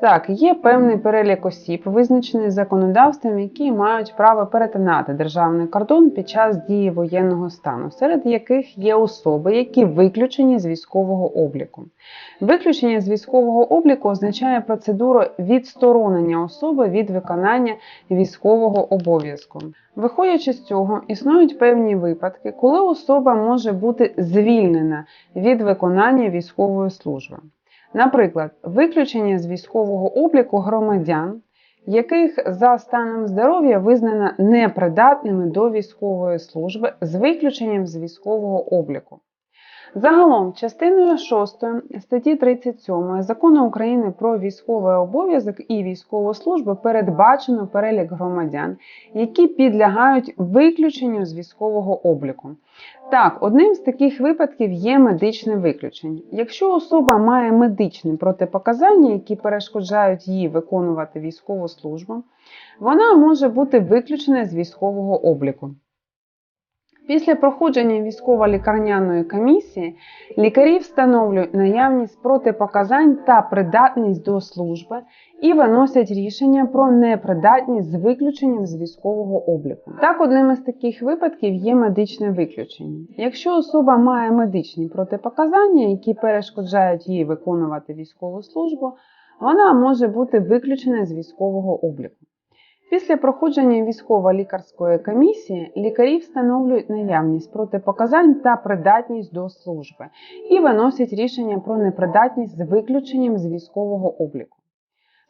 Так, є певний перелік осіб, визначений законодавством, які мають право перетинати державний кордон під час дії воєнного стану, серед яких є особи, які виключені з військового обліку. Виключення з військового обліку означає процедуру відсторонення особи від виконання військового обов'язку. Виходячи з цього, існують певні випадки, коли особа може бути звільнена від виконання військової служби. Наприклад, виключення з військового обліку громадян, яких за станом здоров'я визнано непридатними до військової служби з виключенням з військового обліку. Загалом, частиною 6 статті 37 Закону України про військовий обов'язок і військову службу передбачено перелік громадян, які підлягають виключенню з військового обліку. Так, одним з таких випадків є медичне виключення. Якщо особа має медичні протипоказання, які перешкоджають їй виконувати військову службу, вона може бути виключена з військового обліку. Після проходження військово-лікарняної комісії лікарі встановлюють наявність протипоказань та придатність до служби і виносять рішення про непридатність з виключенням з військового обліку. Так, одним із таких випадків є медичне виключення. Якщо особа має медичні протипоказання, які перешкоджають їй виконувати військову службу, вона може бути виключена з військового обліку. Після проходження військово-лікарської комісії лікарі встановлюють наявність протипоказань та придатність до служби і виносять рішення про непридатність з виключенням з військового обліку.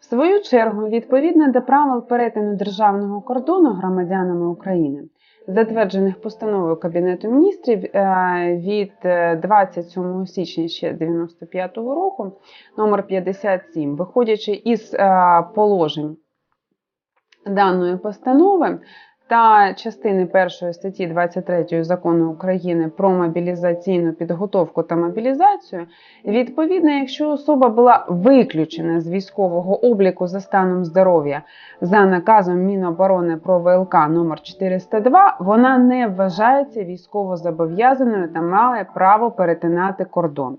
В свою чергу, відповідно до правил перетину державного кордону громадянами України, затверджених постановою Кабінету міністрів е, від е, 27 січня ще 95 року, номер 57, виходячи із е, положень даної постанови та частини 1 статті 23 закону України про мобілізаційну підготовку та мобілізацію, відповідно, якщо особа була виключена з військового обліку за станом здоров'я за наказом Міноборони про ВЛК номер 402, вона не вважається військовозобов'язаною та має право перетинати кордон.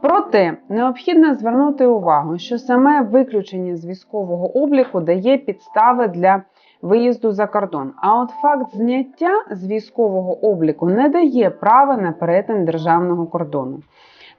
Проте необхідно звернути увагу, що саме виключення з військового обліку дає підстави для виїзду за кордон. А от факт зняття з військового обліку не дає права на перетин державного кордону.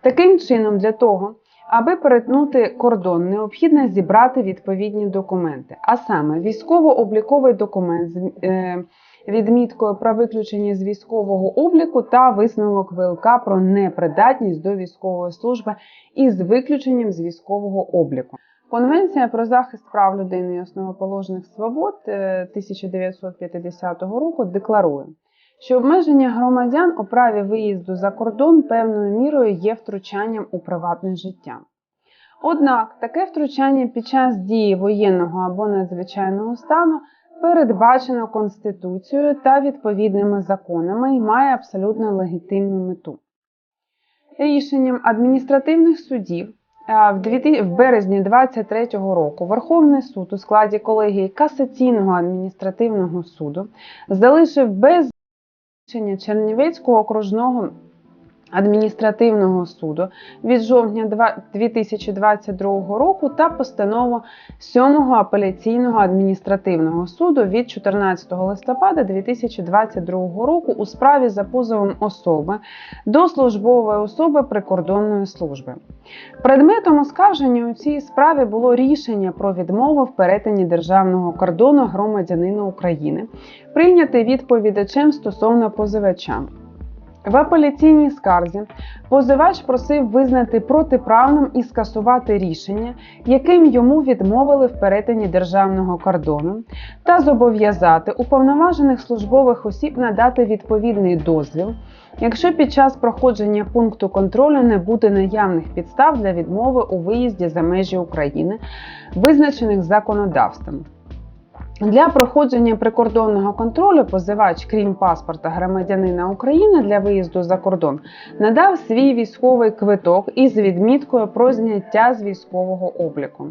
Таким чином, для того, аби перетнути кордон, необхідно зібрати відповідні документи, а саме військово-обліковий документ е, відміткою про виключення з військового обліку та висновок ВЛК про непридатність до військової служби із виключенням з військового обліку. Конвенція про захист прав людини і основоположних свобод е, 1950 року декларує, що обмеження громадян у праві виїзду за кордон певною мірою є втручанням у приватне життя. Однак таке втручання під час дії воєнного або надзвичайного стану передбачено Конституцією та відповідними законами і має абсолютно легітимну мету. Рішенням адміністративних судів е, в березні 2023 року Верховний суд у складі колегії Касаційного адміністративного суду залишив без рішення Чернівецького окружного адміністративного суду від жовтня два- 2022 року та постанову 7 апеляційного адміністративного суду від 14 листопада 2022 року у справі за позовом особи до службової особи прикордонної служби. Предметом оскарження у цій справі було рішення про відмову в перетині державного кордону громадянина України, прийняте відповідачем стосовно позивача. В апеляційній скарзі позивач просив визнати протиправним і скасувати рішення, яким йому відмовили в перетині державного кордону, та зобов'язати уповноважених службових осіб надати відповідний дозвіл, якщо під час проходження пункту контролю не буде наявних підстав для відмови у виїзді за межі України, визначених законодавством. Для проходження прикордонного контролю позивач, крім паспорта громадянина України для виїзду за кордон, надав свій військовий квиток із відміткою про зняття з військового обліку.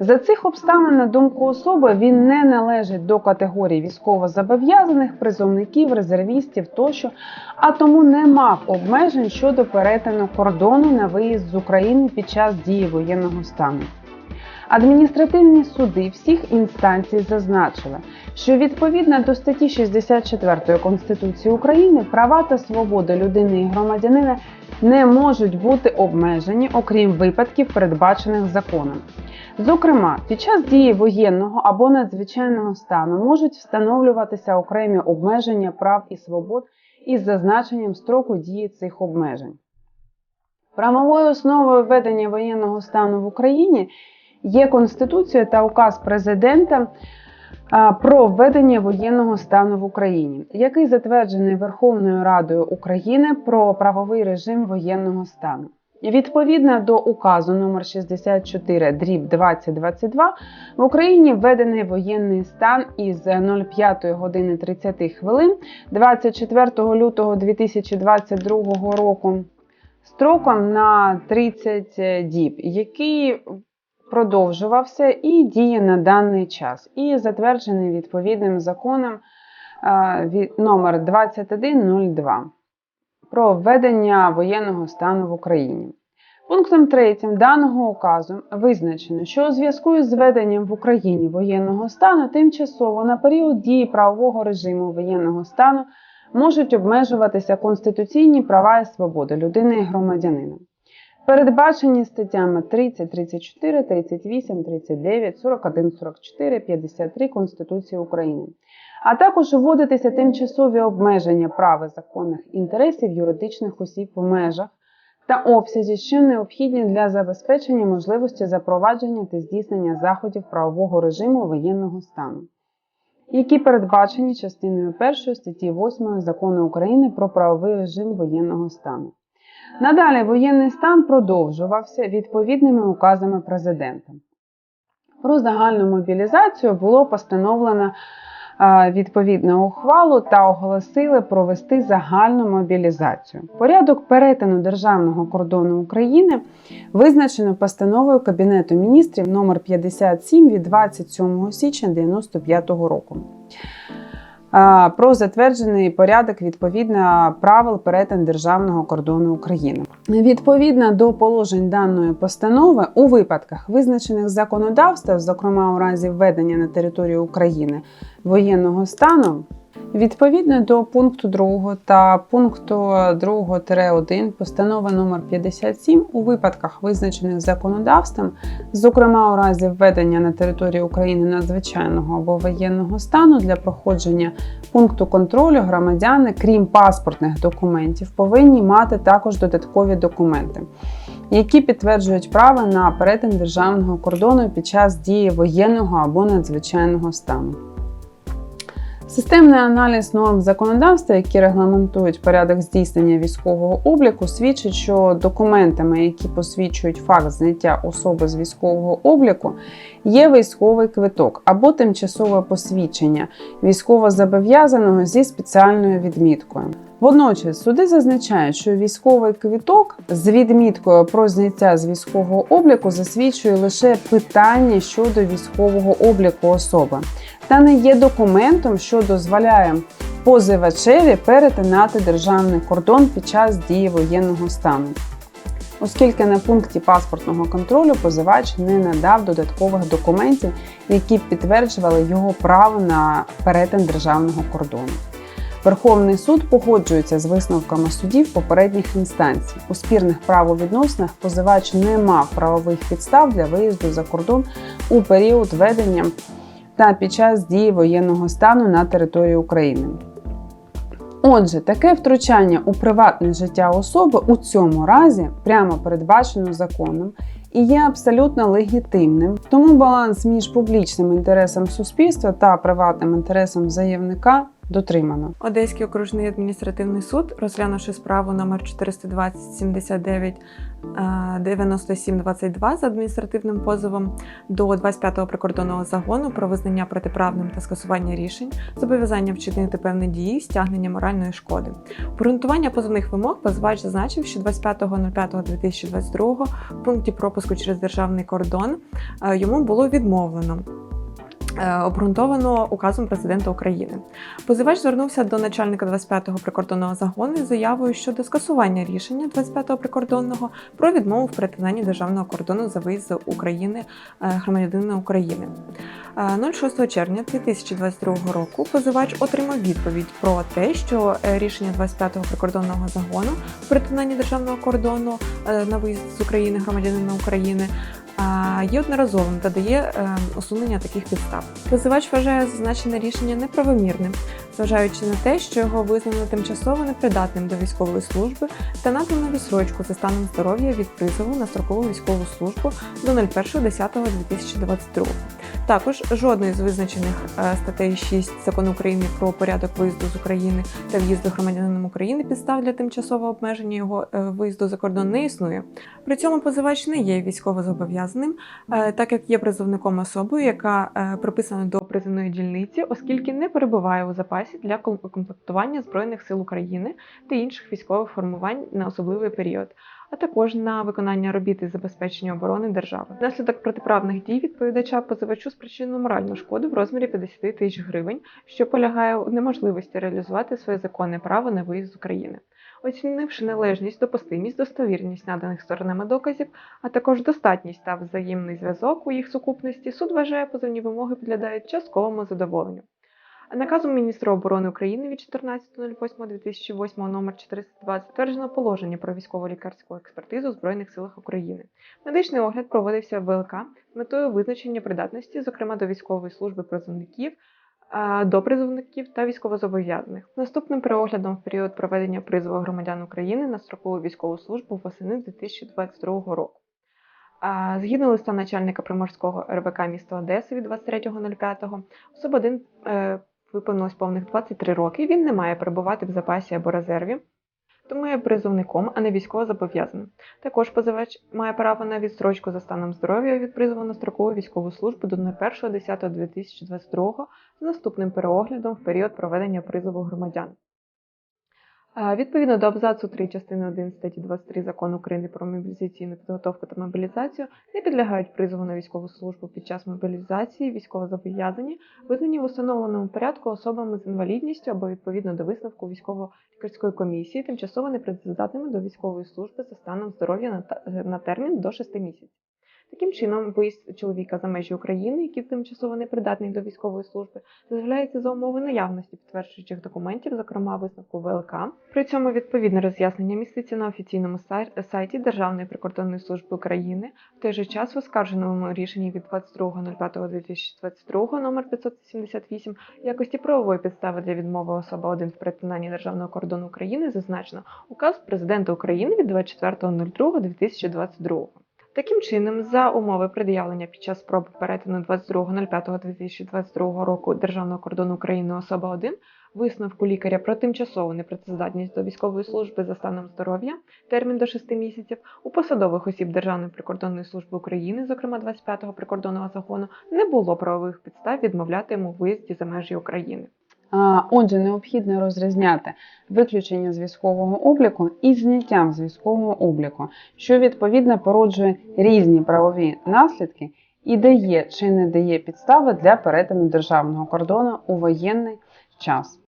За цих обставин, на думку особи, він не належить до категорії військовозобов'язаних, призовників, резервістів тощо, а тому не мав обмежень щодо перетину кордону на виїзд з України під час дії воєнного стану. Адміністративні суди всіх інстанцій зазначили, що відповідно до статті 64 Конституції України права та свободи людини і громадянина не можуть бути обмежені, окрім випадків, передбачених законом. Зокрема, під час дії воєнного або надзвичайного стану можуть встановлюватися окремі обмеження прав і свобод із зазначенням строку дії цих обмежень. Правовою основою введення воєнного стану в Україні є Конституція та указ президента про введення воєнного стану в Україні, який затверджений Верховною Радою України про правовий режим воєнного стану. Відповідно до указу номер 64 дріб 2022 в Україні введений воєнний стан із 05 години 30 хвилин 24 лютого 2022 року строком на 30 діб, який продовжувався і діє на даний час, і затверджений відповідним законом номер 2102 про введення воєнного стану в Україні. Пунктом 3 даного указу визначено, що у зв'язку із введенням в Україні воєнного стану тимчасово на період дії правового режиму воєнного стану можуть обмежуватися конституційні права і свободи людини і громадянина, передбачені статтями 30, 34, 38, 39, 41, 44, 53 Конституції України, а також вводитися тимчасові обмеження прав і законних інтересів юридичних осіб в межах та обсязі, що необхідні для забезпечення можливості запровадження та здійснення заходів правового режиму воєнного стану які передбачені частиною 1 статті 8 Закону України про правовий режим воєнного стану. Надалі воєнний стан продовжувався відповідними указами президента. Про загальну мобілізацію було постановлено відповідну ухвалу та оголосили провести загальну мобілізацію. Порядок перетину державного кордону України визначено постановою Кабінету міністрів номер 57 від 27 січня 1995 року. Про затверджений порядок відповідно правил перетин державного кордону України. Відповідно до положень даної постанови, у випадках, визначених законодавством, зокрема у разі введення на територію України воєнного стану, Відповідно до пункту 2 та пункту 2-1 постанови номер 57 у випадках, визначених законодавством, зокрема у разі введення на території України надзвичайного або воєнного стану для проходження пункту контролю громадяни, крім паспортних документів, повинні мати також додаткові документи. Які підтверджують право на перетин державного кордону під час дії воєнного або надзвичайного стану. Системний аналіз норм законодавства, які регламентують порядок здійснення військового обліку, свідчить, що документами, які посвідчують факт зняття особи з військового обліку, є військовий квиток або тимчасове посвідчення військовозобов'язаного зі спеціальною відміткою. Водночас суди зазначають, що військовий квиток з відміткою про зняття з військового обліку засвідчує лише питання щодо військового обліку особи та не є документом, що дозволяє позивачеві перетинати державний кордон під час дії воєнного стану. Оскільки на пункті паспортного контролю позивач не надав додаткових документів, які підтверджували його право на перетин державного кордону. Верховний суд погоджується з висновками судів попередніх інстанцій. У спірних правовідносинах позивач не мав правових підстав для виїзду за кордон у період ведення та під час дії воєнного стану на території України. Отже, таке втручання у приватне життя особи у цьому разі прямо передбачено законом і є абсолютно легітимним. Тому баланс між публічним інтересом суспільства та приватним інтересом заявника дотримано. Одеський окружний адміністративний суд, розглянувши справу номер 420 79 9722 з адміністративним позовом до 25-го прикордонного загону про визнання протиправним та скасування рішень, зобов'язання вчинити певні дії, стягнення моральної шкоди. Обґрунтування позовних вимог позивач зазначив, що 25.05.2022 в пункті пропуску через державний кордон е, йому було відмовлено. Е, обґрунтовано указом президента України. Позивач звернувся до начальника 25-го прикордонного загону із заявою щодо скасування рішення 25-го прикордонного про відмову в перетинанні державного кордону за виїзд з України е, громадянина України. Е, 06 червня 2022 року позивач отримав відповідь про те, що е, рішення 25-го прикордонного загону в перетинанні державного кордону е, на виїзд з України громадянина України є одноразовим та дає е, усунення таких підстав. Позивач вважає зазначене рішення неправомірним, зважаючи на те, що його визнано тимчасово непридатним до військової служби та надано відсрочку за станом здоров'я від призову на строкову військову службу до 01.10.2022. Також жодної з визначених е, статей 6 закону України про порядок виїзду з України та в'їзду громадянином України підстав для тимчасового обмеження його е, виїзду за кордон не існує. При цьому позивач не є військовозобов'язаним, е, так як є призовником особою, яка е, приписана до призовної дільниці, оскільки не перебуває у запасі для комплектування Збройних сил України та інших військових формувань на особливий період. А також на виконання робіт із забезпечення оборони держави. Внаслідок протиправних дій відповідача позивачу спричинено моральну шкоду в розмірі 50 тисяч гривень, що полягає у неможливості реалізувати своє законне право на виїзд з України. Оцінивши належність, допустимість, достовірність наданих сторонами доказів, а також достатність та взаємний зв'язок у їх сукупності, суд вважає позовні вимоги підлягають частковому задоволенню. Наказом міністра оборони України від 14.08.2008 номер 420 затверджено положення про військово-лікарську експертизу у Збройних силах України. Медичний огляд проводився в ВЛК з метою визначення придатності, зокрема до військової служби призовників, до призовників та військовозобов'язаних. Наступним переоглядом в період проведення призову громадян України на строкову військову службу восени 2022 року. Згідно листа начальника Приморського РВК міста Одеси від 23.05, особа 1 е, виповнилось повних 23 роки, він не має перебувати в запасі або резерві, тому є призовником, а не військовозобов'язаним. Також позивач має право на відстрочку за станом здоров'я від призову на строкову військову службу до 01.10.2022 з наступним переоглядом в період проведення призову громадян. Відповідно до абзацу 3 частини 1 статті 23 Закону України про мобілізаційну підготовку та мобілізацію не підлягають призову на військову службу під час мобілізації військовозобов'язані, визнані в установленому порядку особами з інвалідністю або відповідно до висновку військово-лікарської комісії, тимчасово непрацездатними до військової служби за станом здоров'я на термін до 6 місяців. Таким чином, виїзд чоловіка за межі України, який тимчасово непридатний до військової служби, дозволяється за умови наявності підтверджуючих документів, зокрема висновку ВЛК. При цьому відповідне роз'яснення міститься на офіційному сайті Державної прикордонної служби України. В той же час в оскарженому рішенні від 22.05.2022 номер 578 в якості правової підстави для відмови особи 1 в перетинанні державного кордону України зазначено указ президента України від 24.02.2022. Таким чином, за умови пред'явлення під час спроби перетину 22.05.2022 року державного кордону України особа 1 висновку лікаря про тимчасову непрацездатність до військової служби за станом здоров'я термін до 6 місяців у посадових осіб Державної прикордонної служби України, зокрема 25-го прикордонного загону, не було правових підстав відмовляти йому виїзді за межі України. Отже, необхідно розрізняти виключення з військового обліку і зняттям з військового обліку, що відповідно породжує різні правові наслідки і дає чи не дає підстави для перетину державного кордону у воєнний час.